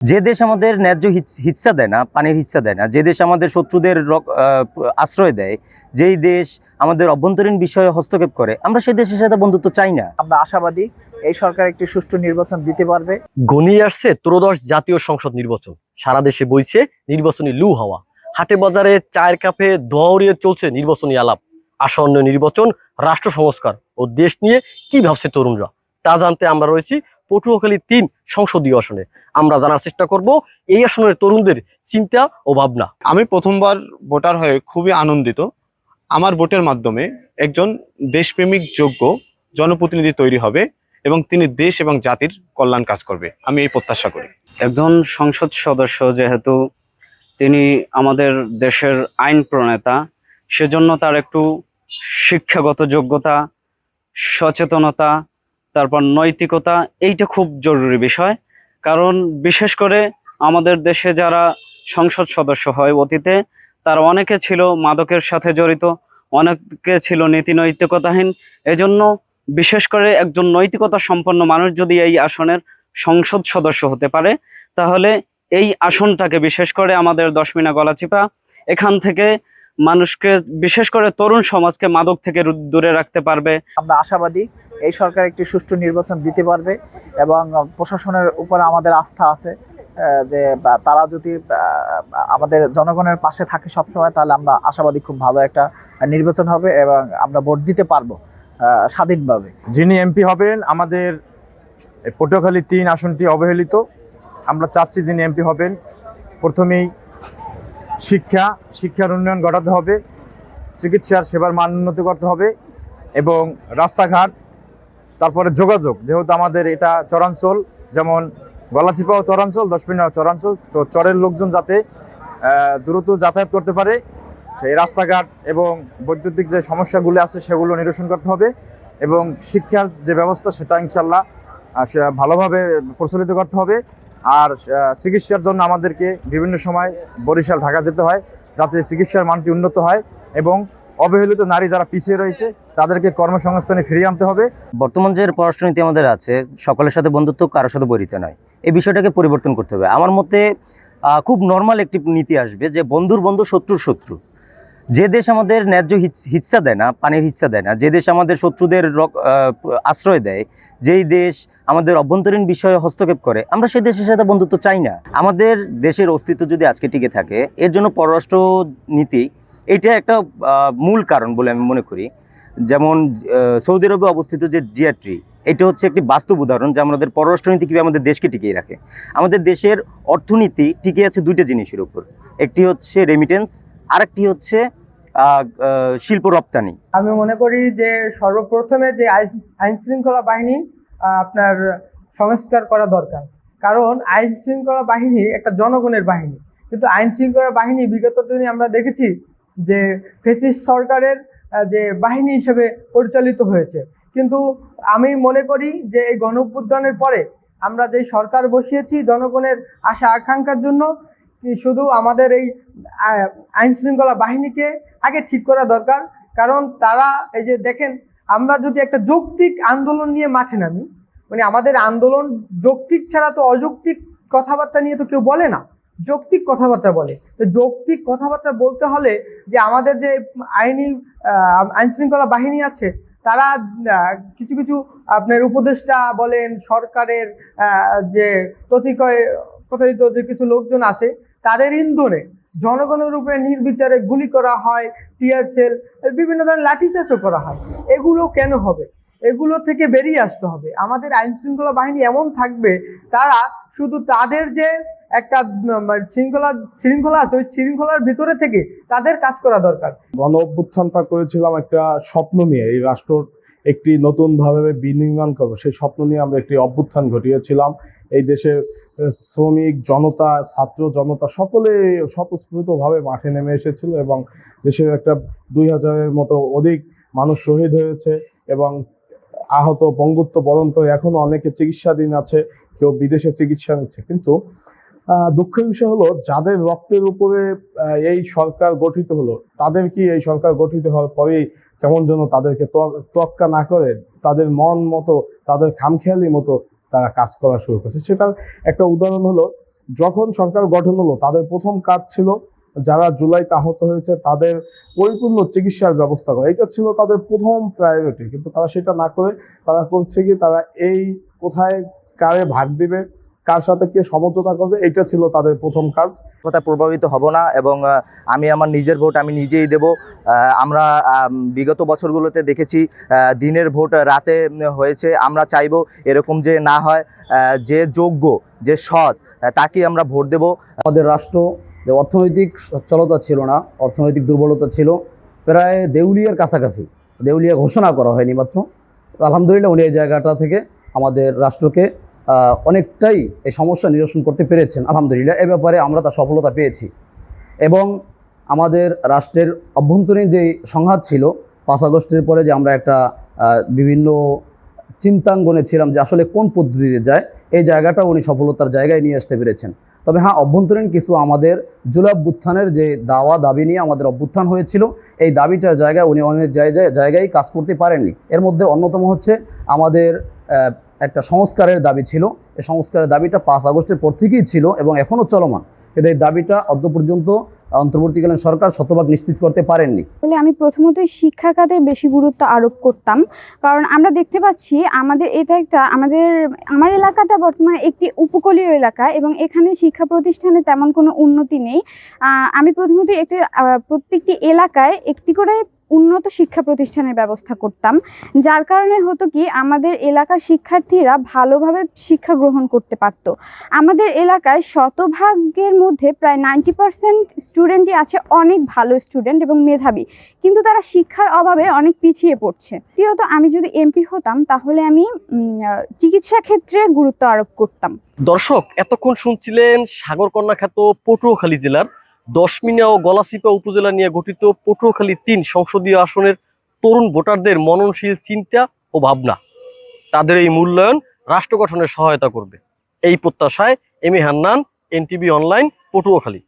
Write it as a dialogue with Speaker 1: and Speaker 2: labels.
Speaker 1: যে দেশ আমাদের ন্যায্য হিস্সা দেয় না পানির হিচ্ছা দেয় না যে দেশ আমাদের শত্রুদের আশ্রয় দেয় যেই দেশ আমাদের অভ্যন্তরীণ বিষয়ে হস্তক্ষেপ করে আমরা সেই দেশের সাথে বন্ধুত্ব চাই না।
Speaker 2: আমরা আশাবাদী এই সরকার একটি সুষ্ঠু নির্বাচন দিতে পারবে।
Speaker 3: ঘনিয়ে আসছে ত্রয়োদশ জাতীয় সংসদ নির্বাচন। সারা দেশে বইছে নির্বাচনী লু হাওয়া। হাটে বাজারে চায়ের কাপে দৌড়িয়ে চলছে নির্বাচনী আলাপ। আসন্ন নির্বাচন রাষ্ট্র সংস্কার ও দেশ নিয়ে কি ভাবছে তরুণরা তা জানতে আমরা রয়েছি পটুয়াখালী তিন সংসদীয় আসনে। আমরা জানার চেষ্টা করব এই আসনের তরুণদের চিন্তা ও ভাবনা।
Speaker 4: আমি প্রথমবার ভোটার হয়ে খুবই আনন্দিত। আমার ভোটের মাধ্যমে একজন দেশপ্রেমিক যোগ্য জনপ্রতিনিধি তৈরি হবে এবং তিনি দেশ এবং জাতির কল্যাণ কাজ করবে। আমি এই প্রত্যাশা করি।
Speaker 5: একজন সংসদ সদস্য যেহেতু তিনি আমাদের দেশের আইন প্রণেতা সেজন্য তার একটু শিক্ষাগত যোগ্যতা সচেতনতা তারপর নৈতিকতা, এইটা খুব জরুরি বিষয়। কারণ বিশেষ করে আমাদের দেশে যারা সংসদ সদস্য হয় অতীতে, তার অনেকে ছিল মাদকের সাথে জড়িত, অনেকে ছিল নীতি নৈতিকতাহীন। এজন্য বিশেষ করে একজন নৈতিকতা সম্পন্ন মানুষ যদি এই আসনের সংসদ সদস্য হতে পারে, তাহলে এই আসনটাকে বিশেষ করে আমাদের দশমিনা গলাচিপা, এখান থেকে মানুষকে, বিশেষ করে তরুণ সমাজকে মাদক থেকে দূরে রাখতে পারবে।
Speaker 2: আমরা আশাবাদী এই সরকার একটি সুষ্ঠু নির্বাচন দিতে পারবে এবং প্রশাসনের উপর আমাদের আস্থা আছে যে তারা যদি আমাদের জনগণের পাশে থাকে সবসময়, তাহলে আমরা আশাবাদী খুব ভালো একটা নির্বাচন হবে এবং আমরা ভোট দিতে পারব স্বাধীনভাবে।
Speaker 6: যিনি এমপি হবেন, আমাদের পটুয়াখালী তিন আসনটি অবহেলিত। আমরা চাচ্ছি যিনি এমপি হবেন, প্রথমেই শিক্ষা, শিক্ষার উন্নয়ন ঘটাতে হবে, চিকিৎসার সেবার মান উন্নতি করতে হবে এবং রাস্তাঘাট তারপরে যোগাযোগ, যেহেতু আমাদের এটা চরাঞ্চল, যেমন গলাচিপাও চরাঞ্চল দশমিনাও চরাঞ্চল, তো চরের লোকজন যাতে দ্রুত যাতায়াত করতে পারে, সেই রাস্তাঘাট এবং বৈদ্যুতিক যে সমস্যাগুলো আছে সেগুলো নিরসন করতে হবে এবং শিক্ষার যে ব্যবস্থা সেটা ইনশাল্লাহ ভালোভাবে প্রচলিত করতে হবে। আর চিকিৎসার জন্য আমাদেরকে বিভিন্ন সময় বরিশাল, ঢাকা যেতে হয়, যাতে চিকিৎসার মানটি উন্নত হয় এবং অবহেলিত নারী যারা পিছিয়ে রয়েছে, তাদেরকে কর্মসংস্থানে ফিরিয়ে আনতে হবে।
Speaker 1: বর্তমান যে পররাষ্ট্রনীতি আমাদের আছে, সকলের সাথে বন্ধুত্ব কারোর সাথে বরিতে নয়। এই বিষয়টাকে পরিবর্তন করতে হবে। আমার মতে খুব নর্মাল একটি নীতি আসবে যে বন্ধুর বন্ধু শত্রুর শত্রু। যে দেশ আমাদের ন্যায্য হিস্সা দেয় না, পানির হিচ্ছা দেয় না, যে দেশ আমাদের শত্রুদের আশ্রয় দেয়, যেই দেশ আমাদের অভ্যন্তরীণ বিষয়ে হস্তক্ষেপ করে, আমরা সেই দেশের সাথে বন্ধুত্ব চাই না। আমাদের দেশের অস্তিত্ব যদি আজকে টিকে থাকে, এর জন্য পররাষ্ট্র নীতি এটা একটা মূল কারণ বলে আমি মনে করি। যেমন সৌদি আরবে অবস্থিত যে জিয়াট্রি এটা হচ্ছে একটি বাস্তব উদাহরণ যে আমাদের পররাষ্ট্রনীতি কীভাবে আমাদের দেশকে টিকিয়ে রাখে। আমাদের দেশের অর্থনীতি টিকে আছে দুইটা জিনিসের উপর। একটি হচ্ছে রেমিটেন্স আরেকটি হচ্ছে শিল্প রপ্তানি।
Speaker 7: আমি মনে করি যে সর্বপ্রথমে যে আইন শৃঙ্খলা বাহিনী আপনার সংস্কার করা দরকার। কারণ আইন শৃঙ্খলা বাহিনী একটা জনগণের বাহিনী। কিন্তু আইন শৃঙ্খলা বাহিনী বিগত দিনে আমরা দেখেছি যে ফেসিস সরকারের যে বাহিনী হিসেবে পরিচালিত হয়েছে। কিন্তু আমি মনে করি যে এই গণ পরে আমরা যেই সরকার বসিয়েছি জনগণের আশা আকাঙ্ক্ষার জন্য শুধু আমাদের এই আইন শৃঙ্খলা বাহিনীকে আগে ঠিক করা দরকার। কারণ তারা এই যে দেখেন, আমরা যদি একটা যৌক্তিক আন্দোলন নিয়ে মাঠে নামি মানে আমাদের আন্দোলন যৌক্তিক ছাড়া তো অযৌক্তিক কথাবার্তা নিয়ে তো কেউ বলে না। যৌক্তিক কথাবার্তা বলে। তো যৌক্তিক কথাবার্তা বলতে হলে যে আমাদের যে আইনি আহ, আইন শৃঙ্খলা বাহিনী আছে তারা কিছু কিছু আপনার উপদেষ্টা বলেন সরকারের যে প্রতিকয় কথিত যে কিছু লোকজন আছে তাদের ইন্ধনে জনগণের উপরে নির্বিচারে গুলি করা হয় টিয়ার সেল বিভিন্ন ধরনের লাঠিচার্জও করা হয়। এগুলো কেন হবে? এগুলো থেকে বেরিয়ে আসতে হবে। আমাদের আইন শৃঙ্খলা বাহিনী এমন থাকবে তারা শুধু তাদের যে একটা উম, শৃঙ্খলা শৃঙ্খলা আছে ওই শৃঙ্খলার ভিতরে থেকে তাদের কাজ করা দরকার।
Speaker 8: গণ অভ্যুত্থানটা করেছিলাম একটা স্বপ্ন নিয়ে এই রাষ্ট্র একটি নতুনভাবে বিনির্মাণ করব। সেই স্বপ্ন নিয়ে আমরা একটি অভ্যুত্থান ঘটিয়েছিলাম। এই আহ, শ্রমিক জনতা ছাত্র জনতা সকলে স্বতঃস্ফূর্তভাবে মাঠে নেমে এসেছিল এবং দেশের একটা দুই হাজারের মতো অধিক মানুষ শহীদ হয়েছে এবং আহত বঙ্গুত্ব বরণ করে এখনও অনেকে চিকিৎসাধীন আছে কেউ বিদেশে চিকিৎসা নিচ্ছে। কিন্তু দুঃখের বিষয় হলো, যাদের রক্তের উপরে এই সরকার গঠিত হলো, তাদের কি এই সরকার গঠিত হওয়ার পরেই কেমন যেন তাদেরকে তোয়াক্কা না করে, তাদের মন মতো, তাদের খামখেয়ালি মতো তারা কাজ করা শুরু করছে? সেটার একটা উদাহরণ হলো, যখন সরকার গঠন হলো, তাদের প্রথম কাজ ছিল, যারা জুলাইতে আহত হয়েছে, তাদের পরিপূর্ণ চিকিৎসার ব্যবস্থা করা। এটা ছিল তাদের প্রথম প্রায়োরিটি কিন্তু তারা সেটা না করে, তারা করছে কি, তারা এই কোথায় কারে ভাগ দিবে কার সাথে কে সমঝোতা করবে এটা ছিল তাদের প্রথম কাজ।
Speaker 9: কথা প্রভাবিত হব না এবং আমি আমার নিজের ভোট আমি নিজেই দেব। আমরা বিগত বছরগুলোতে দেখেছি দিনের ভোট রাতে হয়েছে। আমরা চাইব এরকম যে না হয় যে যোগ্য যে সৎ তাকে আমরা ভোট দেব।
Speaker 10: আমাদের রাষ্ট্র যে অর্থনৈতিক সচ্ছলতা ছিল না অর্থনৈতিক দুর্বলতা ছিল প্রায় দেউলিয়ার কাছাকাছি দেউলিয়া ঘোষণা করা হয়নি মাত্র। আলহামদুলিল্লাহ উনি এই জায়গাটা থেকে আমাদের রাষ্ট্রকে অনেকটাই এই সমস্যা নিরসন করতে পেরেছেন। আলহামদুলিল্লাহ, এ ব্যাপারে আমরা তার সফলতা পেয়েছি। এবং আমাদের রাষ্ট্রের অভ্যন্তরীণ যে সংঘাত ছিল, পাঁচ আগস্টের পরে যে আমরা একটা বিভিন্ন চিন্তাঙ্গনে ছিলাম যে আসলে কোন পদ্ধতিতে যায়, এই জায়গাটা উনি সফলতার জায়গায় নিয়ে আসতে পেরেছেন। তবে হ্যাঁ অভ্যন্তরীণ কিছু আমাদের জুলাবুত্থানের যে দাওয়া, দাবি নিয়ে আমাদের অভ্যুত্থান হয়েছিল, এই দাবিটার জায়গায় উনি অনেক জায়গায় জায়গায় কাজ করতে পারেননি। এর মধ্যে অন্যতম হচ্ছে আমাদের একটা সংস্কারের দাবি ছিল। এই সংস্কারের দাবিটা পাঁচ আগস্টের পর থেকেই ছিল এবং এখনও চলমান। কিন্তু এই দাবিটা অদ্য পর্যন্ত অন্তর্বর্তীকালীন সরকার শতভাগ নিশ্চিত করতে পারেননি।
Speaker 11: বলে আমি প্রথমতই শিক্ষা খাতে বেশি গুরুত্ব আরোপ করতাম। কারণ আমরা দেখতে পাচ্ছি আমাদের এটা একটা আমাদের, আমার এলাকাটা বর্তমানে একটি উপকূলীয় এলাকা এবং এখানে শিক্ষা প্রতিষ্ঠানে তেমন কোনো উন্নতি নেই। আমি প্রথমত একটি প্রত্যেকটি এলাকায় একটি করে উন্নত শিক্ষা প্রতিষ্ঠানের ব্যবস্থা করতাম। যার কারণে হতো কি, আমাদের এলাকার শিক্ষার্থীরা ভালোভাবে শিক্ষা গ্রহণ করতে পারত। আমাদের এলাকায় শতভাগের মধ্যে প্রায় নাইনটি পার্সেন্ট স্টুডেন্টই আছে অনেক ভালো স্টুডেন্ট এবং মেধাবী। কিন্তু তারা শিক্ষার অভাবে অনেক পিছিয়ে পড়ছে। দ্বিতীয়ত, আমি যদি এমপি হতাম, তাহলে আমি চিকিৎসা ক্ষেত্রে গুরুত্ব আরোপ করতাম।
Speaker 3: দর্শক, এতক্ষণ শুনছিলেন সাগরকন্যা খ্যাত পটুয়াখালী জেলার দশমিনা ও গলাসিপা উপজেলা নিয়ে গঠিত পটুয়াখালী তিন সংসদীয় আসনের তরুণ ভোটারদের মননশীল চিন্তা ও ভাবনা। তাদের এই মূল্যায়ন রাষ্ট্র গঠনে সহায়তা করবে। এই প্রত্যাশায় M A Hannan NTV online, Patuakhali.